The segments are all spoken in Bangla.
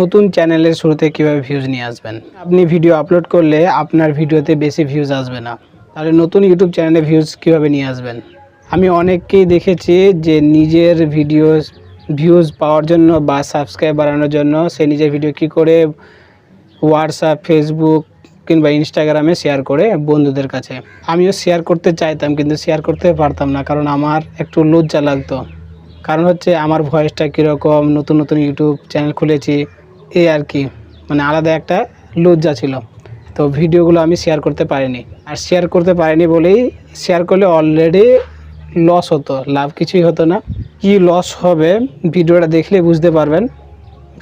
নতুন চ্যানেলের শুরুতে কীভাবে ভিউজ নিয়ে আসবেন? আপনি ভিডিও আপলোড করলে আপনার ভিডিওতে বেশি ভিউজ আসবে না। তাহলে নতুন ইউটিউব চ্যানেলে ভিউজ কীভাবে নিয়ে আসবেন? আমি অনেককেই দেখেছি যে নিজের ভিডিও ভিউজ পাওয়ার জন্য বা সাবস্ক্রাইব বাড়ানোর জন্য সে নিজের ভিডিও কি করে হোয়াটসঅ্যাপ ফেসবুক কিংবা ইনস্টাগ্রামে শেয়ার করে বন্ধুদের কাছে। আমিও শেয়ার করতে চাইতাম কিন্তু শেয়ার করতে পারতাম না কারণ আমার একটু লজ্জা লাগতো। কারণ হচ্ছে আমার ভয়েসটা কীরকম, নতুন নতুন ইউটিউব চ্যানেল খুলেছি। এই আর কি মানে আলাদা একটা লজ্জা ছিল। তো ভিডিওগুলো আমি শেয়ার করতে পারিনি। আর শেয়ার করতে পারিনি বলেই শেয়ার করলে অলরেডি লস হতো, লাভ কিছুই হতো না। কি লস হবে ভিডিওটা দেখলে বুঝতে পারবেন।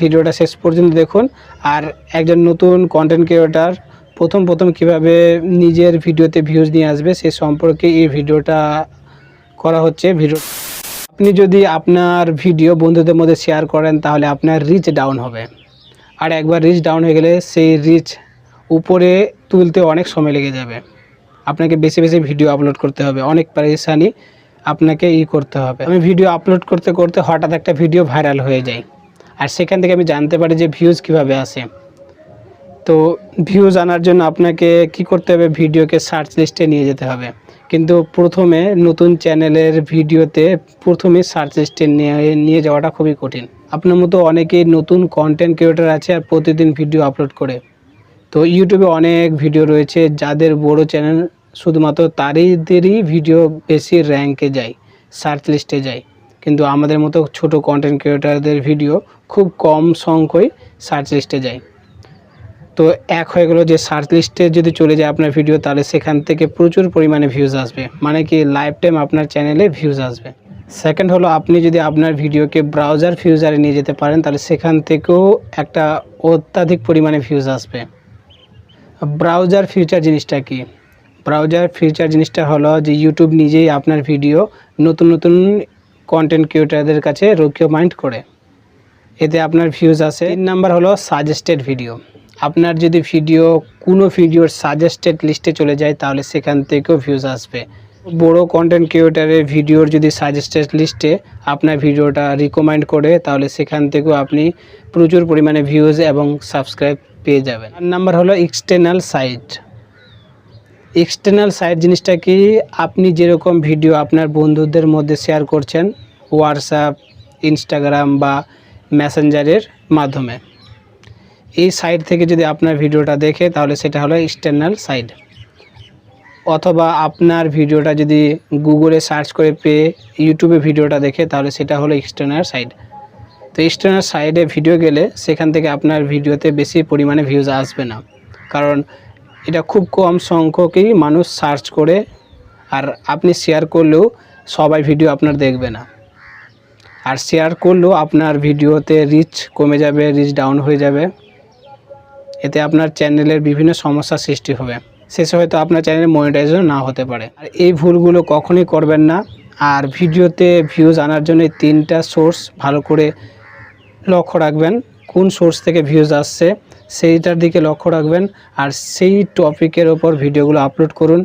ভিডিওটা শেষ পর্যন্ত দেখুন। আর একজন নতুন কন্টেন্ট ক্রিয়েটার প্রথম প্রথম কীভাবে নিজের ভিডিওতে ভিউজ নিয়ে আসবে, সে সম্পর্কে এই ভিডিওটা করা হচ্ছে। ভিডিও আপনি যদি আপনার ভিডিও বন্ধুদের মধ্যে শেয়ার করেন, তাহলে আপনার রিচ ডাউন হবে। আর একবার রিচ ডাউন হয়ে গেলে সেই রিচ উপরে তুলতে অনেক সময় লেগে যাবে। আপনাকে বেশি বেশি ভিডিও আপলোড করতে হবে। অনেক পরেশানি আপনাকে ই করতে হবে। আমি ভিডিও আপলোড করতে করতে হঠাৎ একটা ভিডিও ভাইরাল হয়ে যায়। আর সেখান থেকে আমি জানতে পারি যে ভিউজ কীভাবে আসে। তো ভিউজ আনার জন্য আপনাকে কি করতে হবে? ভিডিওকে সার্চ লিস্টে নিয়ে যেতে হবে। কিন্তু প্রথমে নতুন চ্যানেলের ভিডিওতে প্রথমে সার্চ লিস্টে নিয়ে নিয়ে যাওয়াটা খুবই কঠিন। আপনার মতো অনেকেই নতুন কন্টেন্ট ক্রিয়েটার আছে আর প্রতিদিন ভিডিও আপলোড করে। তো ইউটিউবে অনেক ভিডিও রয়েছে, যাদের বড় চ্যানেল শুধুমাত্র তাদেরই ভিডিও বেশি র্যাঙ্কে যায় সার্চ লিস্টে যায়। কিন্তু আমাদের মতো ছোট কন্টেন্ট ক্রিয়েটারদের ভিডিও খুব কম সংখ্যই সার্চ লিস্টে যায়। তো এক হয়ে গেলো যে সার্চ লিস্টে যদি চলে যায় আপনার ভিডিও তাহলে সেখান থেকে প্রচুর পরিমাণে ভিউজ আসবে। মানে কি লাইফ টাইম আপনার চ্যানেলে ভিউজ আসবে। সেকেন্ড হলো, আপনি যদি আপনার ভিডিওকে ব্রাউজার ফিউজারে নিয়ে যেতে পারেন, তাহলে সেখান থেকেও একটা অত্যাধিক পরিমাণে ভিউজ আসবে। ব্রাউজার ফিউচার জিনিসটা কি? ব্রাউজার ফিউচার জিনিসটা হলো যে ইউটিউব নিজেই আপনার ভিডিও নতুন নতুন কন্টেন্ট ক্রিয়েটারদের কাছে রিকমেন্ড করে। এতে আপনার ভিউজ আসে। তিন নাম্বার হলো সাজেস্টেড ভিডিও আপনার যদি ভিডিও কোনো ভিডিওর সাজেস্টেড লিস্টে চলে যায়, তাহলে সেখান থেকেও ভিউজ আসবে। বড় কন্টেন্ট ক্রিয়েটারের ভিডিওর যদি সাজেস্টেড লিস্টে আপনার ভিডিওটা রিকমেন্ড করে, তাহলে সেখান থেকেও আপনি প্রচুর পরিমাণে ভিউজ এবং সাবস্ক্রাইব পেয়ে যাবেন। আর নাম্বার হলো এক্সটার্নাল সাইট এক্সটার্নাল সাইট জিনিসটা কি? আপনি যেরকম ভিডিও আপনার বন্ধুদের মধ্যে শেয়ার করছেন হোয়াটসঅ্যাপ ইনস্টাগ্রাম বা মেসেঞ্জারের মাধ্যমে। এই সাইট থেকে যদি আপনার ভিডিওটা দেখে, তাহলে সেটা হলো এক্সটার্নাল সাইট অথবা আপনার ভিডিওটা যদি গুগলে সার্চ করে পেয়ে ইউটিউবে ভিডিওটা দেখে, তাহলে সেটা হলো এক্সটার্নাল সাইট তো এক্সটার্নাল সাইডে ভিডিও গেলে সেখান থেকে আপনার ভিডিওতে বেশি পরিমাণে ভিউজ আসবে না। কারণ এটা খুব কম সংখ্যকই মানুষ সার্চ করে, আর আপনি শেয়ার করলেও সবাই ভিডিও আপনার দেখবে না। আর শেয়ার করলেও আপনার ভিডিওতে রিচ কমে যাবে রিচ ডাউন হয়ে যাবে। এতে আপনার চ্যানেলের বিভিন্ন সমস্যার সৃষ্টি হবে। শেষে হয়তো আপনার চ্যানেলে মনিটাইজেশন না হতে পারে। আর এই ভুলগুলো কখনোই করবেন না। আর ভিডিওতে ভিউজ আনার জন্য তিনটা সোর্স ভালো করে লক্ষ্য রাখবেন। কোন সোর্স থেকে ভিউজ আসছে, সেইটার দিকে লক্ষ্য রাখবেন। আর সেই টপিকের ওপর ভিডিওগুলো আপলোড করুন।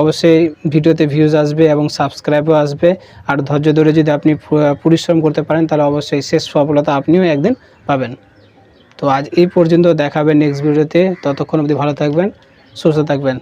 অবশ্যই ভিডিওতে ভিউজ আসবে এবং সাবস্ক্রাইবও আসবে। আর ধৈর্য ধরে যদি আপনি পরিশ্রম করতে পারেন, তাহলে অবশ্যই শেষ সফলতা আপনিও একদিন পাবেন। তো আজ এই পর্যন্ত দেখাবেন নেক্সট ভিডিওতে ততক্ষণ অবধি ভালো থাকবেন সুস্থ থাকবেন।